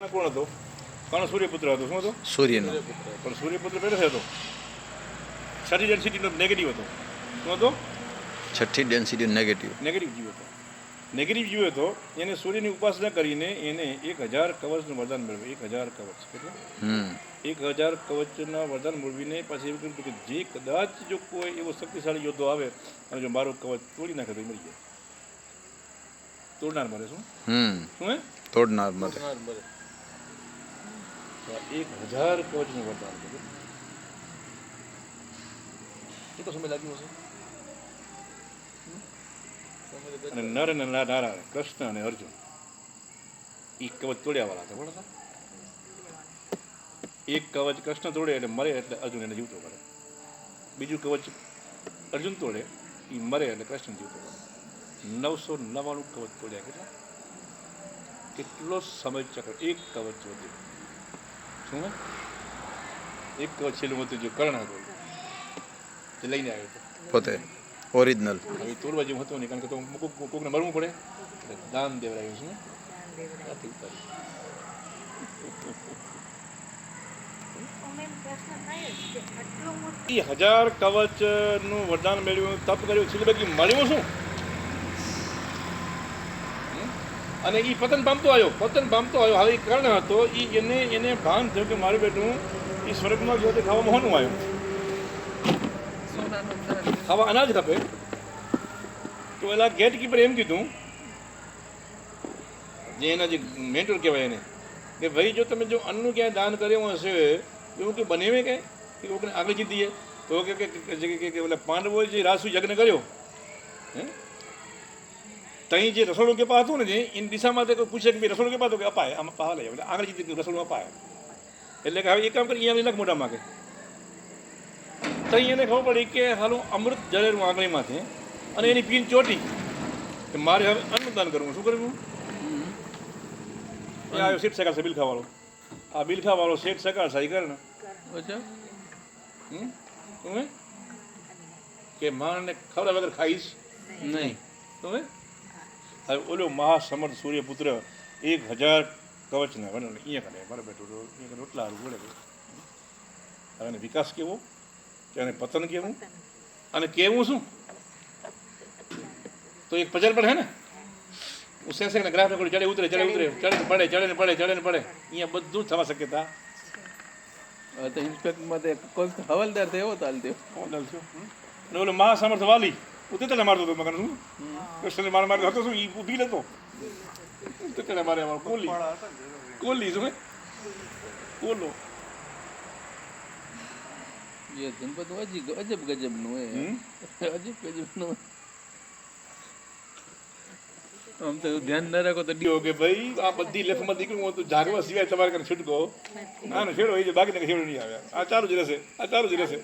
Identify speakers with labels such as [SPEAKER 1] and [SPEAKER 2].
[SPEAKER 1] કોણ હતો? કોણ સૂર્યપુત્ર હતો? શું હતો?
[SPEAKER 2] સૂર્યનો.
[SPEAKER 1] પણ સૂર્યપુત્ર પહેલેથી હતો. છઠ્ઠી ડેન્સિટીનો નેગેટિવ હતો. શું હતો?
[SPEAKER 2] છઠ્ઠી ડેન્સિટી નેગેટિવ
[SPEAKER 1] નેગેટિવ જીવ હતો. નેગેટિવ જીવ હતો એને સૂર્યની ઉપાસના કરીને એને એક હજાર કવચનું વરદાન મેળવ્યું. એક હજાર કવચ કેટલું? એક હજાર કવચના વરદાન મેળવીને પાછી એવું કહ્યું કે જે કદાચ જો કોઈ એવો શક્તિશાળી યોદ્ધો આવે અને જો મારું કવચ તોડી નાખે તો એ મરી જાય. તોડનાર મરે શું?
[SPEAKER 2] હમ.
[SPEAKER 1] શું હે?
[SPEAKER 2] તોડનાર મરે.
[SPEAKER 1] આ એક હજાર કવચનું વરદાન કર્યું કેટલો સમય લાગ્યો હશે. અને નર અને નારાયણ, કૃષ્ણ અને અર્જુન એ કવચ તોડ્યા વાળા હતા બરાબર એક કવચ કૃષ્ણ તોડે એટલે મરે એટલે અર્જુન એને જીવતો કરે. બીજું કવચ અર્જુન તોડે એ મરે એટલે કૃષ્ણ જીવતો કરે. નવસો નવ્વાણું કવચ તોડ્યા કેટલા? કેટલો સમય ચક્ર એક કવચ વધ્યું શું એક કવચ છેલ્લું હતું જો કર્ણ હતો. તે લઈને આવ્યો હતો.
[SPEAKER 2] પોતે ઓરિજિનલ
[SPEAKER 1] હવે તોડવા જેવું હતું નહીં કારણ કે તો કોક કોકને મરવું પડે. એટલે દાન દેવરાયું છે હજાર કવચનું વરદાન મેળવ્યું. તપ કર્યું. છેલ્લે બાકી મળ્યું શું? અને એ પતન પામતો આવ્યો પતન પામતો આવ્યો હવે એ કર્ણ હતો એ એને એને ભાન થયું કે મારું બેટું એ સ્વર્ગમાં ગયો તે ખાવા મોહનું આવ્યું ખાવા અનાજ ખપે તો પેલા ગેટ કીપર એમ કીધું જે એના જે મેન્ટર કહેવાય એને કે ભાઈ જો તમે જો અન્નનું ક્યાંય દાન કર્યું હશે એવું કે બનેવે કે કે કોકને આગળ જીતીએ તો કે ઓલા પાંડવોએ જે રાસુ યજ્ઞ કર્યો હે તહીં જે રસોડું કેપા હતું ને જે એની દિશામાં કોઈ પૂછે કે રસોડું કે પાતું કે અપાય આમ પા લઈ એટલે આગળ જીતી રસોડું અપાય. એટલે કે હવે એ કામ કરી અહીંયા મોઢા માગે. ત્યાં એને ખબર પડી કે હાલું અમૃત જળેલું આંગળીમાંથી અને એની પીન ચોટી. કે મારે હવે અન્નદાન કરવું શું કરવું? એ આવ્યો શેઠ સકાર છે બિલખા આ બિલખાવાળો શેઠ સકાર સાઈ કરે ને? કે માણને ખવડા વગર ખાઈશ?
[SPEAKER 2] નહીં.
[SPEAKER 1] હે? હવે ઓલો મહાસમર્થ સૂર્યપુત્ર એક હજાર કવચના બને અહીંયા કરે બરાબર અહીંયા રોટલા હારું બોલે એને વિકાસ કેવો? કે પતન કેવું? અને કેવું શું? તો એક પજર પણ હે ને? હું સેન્સર ને ગ્રાફ ચડે ઉતરે ચડે ઉતરે ચડે પડે ચડે ને પડે ચડે ને પડે. અહીંયા બધું થવા શક્યતા.
[SPEAKER 3] તો ઇન્સ્પેક્ટરમાં તે કોઈ હવાલદાર થયો
[SPEAKER 1] કોણ થયું? અને ઓલો મહાસમર્થ વાલી. ઉતેતને મારતો હતો મગન શું કૃષ્ણને માર મારતો હતો શું એ ઊભી લેતો ઉતેતને મારે અમારો કોલી કોલી શું હે? કોલો
[SPEAKER 3] એ ગણપત અજીબ અજબ ગજબનું
[SPEAKER 1] હમ?
[SPEAKER 3] અજીબ ગજબનું હોય. આમ તો ધ્યાન ના રાખો તો
[SPEAKER 1] ડીઓ કે ભાઈ આ બધી લેફમાં દીકરું તો જાગવા સિવાય તમારે કને છૂટકો ના ના છેડો એ બાકીને છેડો નહીં આવે. આ ચાલુ જ રહેશે આ ચાલુ જ રહેશે.